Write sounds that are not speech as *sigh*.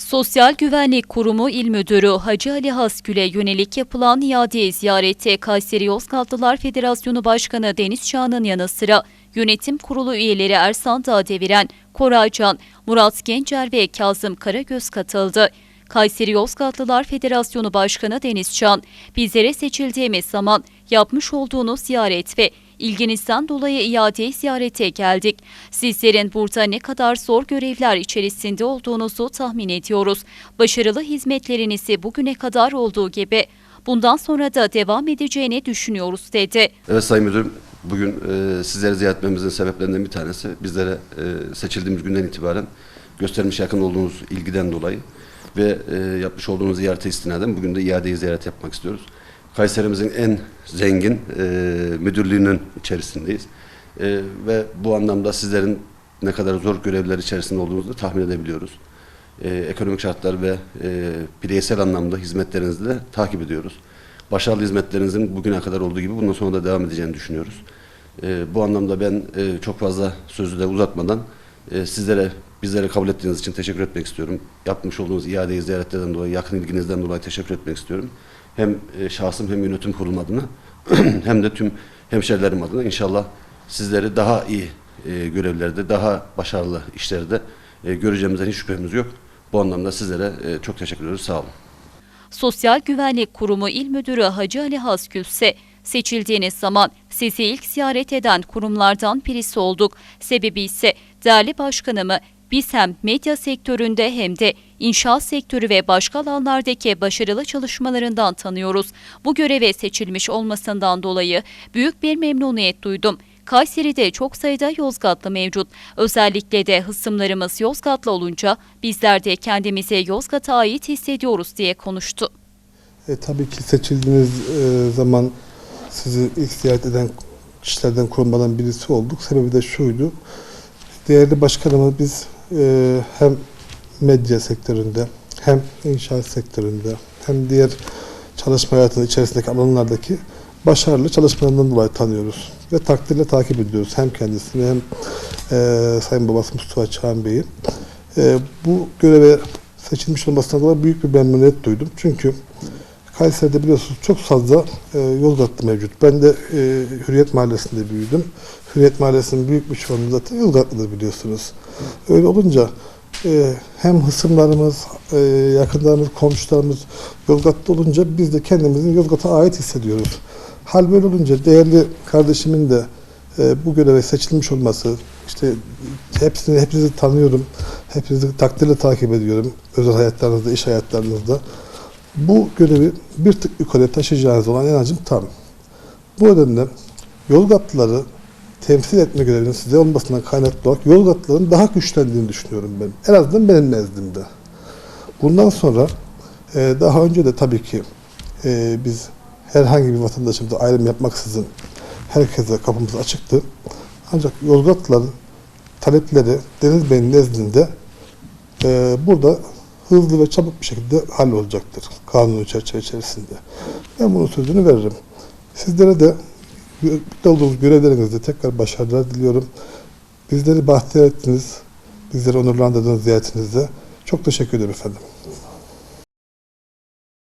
Sosyal Güvenlik Kurumu İl Müdürü Hacı Ali Hasgül'e yönelik yapılan iade ziyarette Kayseri Yozgatlılar Federasyonu Başkanı Deniz Çağ'ın yanı sıra yönetim kurulu üyeleri Ersan Dağdeviren, Koray Can, Murat Gencer ve Kazım Karagöz katıldı. Kayseri Yozgatlılar Federasyonu Başkanı Deniz Çağ, bizlere seçildiğimiz zaman yapmış olduğunuz ziyaret ve ilginizden dolayı iade ziyarete geldik. Sizlerin burada ne kadar zor görevler içerisinde olduğunuzu tahmin ediyoruz. Başarılı hizmetlerinizi bugüne kadar olduğu gibi bundan sonra da devam edeceğini düşünüyoruz dedi. Evet Sayın Müdürüm, bugün e, sizleri ziyaret etmemizin sebeplerinden bir tanesi bizlere e, seçildiğimiz günden itibaren göstermiş yakın olduğunuz ilgiden dolayı ve e, yapmış olduğunuz ziyarete istinaden bugün de iadeyi ziyaret yapmak istiyoruz. Kayserimizin en zengin e, müdürlüğünün içerisindeyiz. E, ve bu anlamda sizlerin ne kadar zor görevler içerisinde olduğunuzu tahmin edebiliyoruz. E, ekonomik şartlar ve e, bireysel anlamda hizmetlerinizi de takip ediyoruz. Başarılı hizmetlerinizin bugüne kadar olduğu gibi bundan sonra da devam edeceğini düşünüyoruz. E, bu anlamda ben e, çok fazla sözü de uzatmadan e, sizlere bizlere kabul ettiğiniz için teşekkür etmek istiyorum. Yapmış olduğunuz iade ziyaretlerden dolayı, yakın ilginizden dolayı teşekkür etmek istiyorum. Hem e, şahsım hem yönetim kurulum adına *clears throat* hem de tüm hemşerilerim adına inşallah sizleri daha iyi e, görevlerde, daha başarılı işlerde e, göreceğimizden hiç şüphemiz yok. Bu anlamda sizlere çok teşekkür ediyoruz. Sağ olun. Sosyal Güvenlik Kurumu İl Müdürü Hacı Ali Hasgül ise seçildiğiniz zaman sizi ilk ziyaret eden kurumlardan birisi olduk. Sebebi ise değerli başkanımı biz hem medya sektöründe hem de inşaat sektörü ve başka alanlardaki başarılı çalışmalarından tanıyoruz. Bu göreve seçilmiş olmasından dolayı büyük bir memnuniyet duydum. Kayseri'de çok sayıda Yozgatlı mevcut. Özellikle de hısımlarımız Yozgatlı olunca bizler de kendimizi Yozgat'a ait hissediyoruz diye konuştu. E, tabii ki seçildiğiniz e, zaman sizi ilk ziyaret eden kişilerden kurumlardan birisi olduk. Sebebi de şuydu. Değerli başkanımız biz e, hem medya sektöründe hem inşaat sektöründe hem diğer çalışma hayatının içerisindeki alanlardaki başarılı çalışmalarından dolayı tanıyoruz. Ve takdirle takip ediyoruz. Hem kendisini hem e, Sayın Babası Mustafa Çağan Bey'i. E, bu göreve seçilmiş olmasına dolayı büyük bir memnuniyet duydum. Çünkü Kayseri'de biliyorsunuz çok fazla e, Yozgatlı mevcut. Ben de e, Hürriyet Mahallesi'nde büyüdüm. Hürriyet Mahallesi'nin büyük bir çoğunluğu zaten Yozgatlıdır biliyorsunuz. Öyle olunca e, hem hısımlarımız, e, yakınlarımız, komşularımız Yozgatlı olunca biz de kendimizin Yozgat'a ait hissediyoruz. Hal böyle olunca değerli kardeşimin de e, bu göreve seçilmiş olması, işte hepsini hepinizi tanıyorum, hepinizi takdirle takip ediyorum özel hayatlarınızda, iş hayatlarınızda. Bu görevi bir tık yukarıya taşıyacağınız olan inancım tam. Bu nedenle Yozgatlıları temsil etme görevinin size olmasından kaynaklı olarak Yozgatlıların daha güçlendiğini düşünüyorum ben. En azından benim nezdimde. Bundan sonra e, daha önce de tabii ki e, biz herhangi bir vatandaşımıza ayrım yapmaksızın herkese kapımız açıktı. Ancak Yozgatlıların talepleri Deniz Bey'in nezdinde e, burada hızlı ve çabuk bir şekilde hallolacaktır kanun çerçeve içerisinde. Ben bunun sözünü veririm. Sizlere de olduğunuz görevlerinizde tekrar başarılar diliyorum. Bizleri bahtiyar ettiniz. Bizleri onurlandırdığınız ziyaretinizde. Çok teşekkür ederim efendim.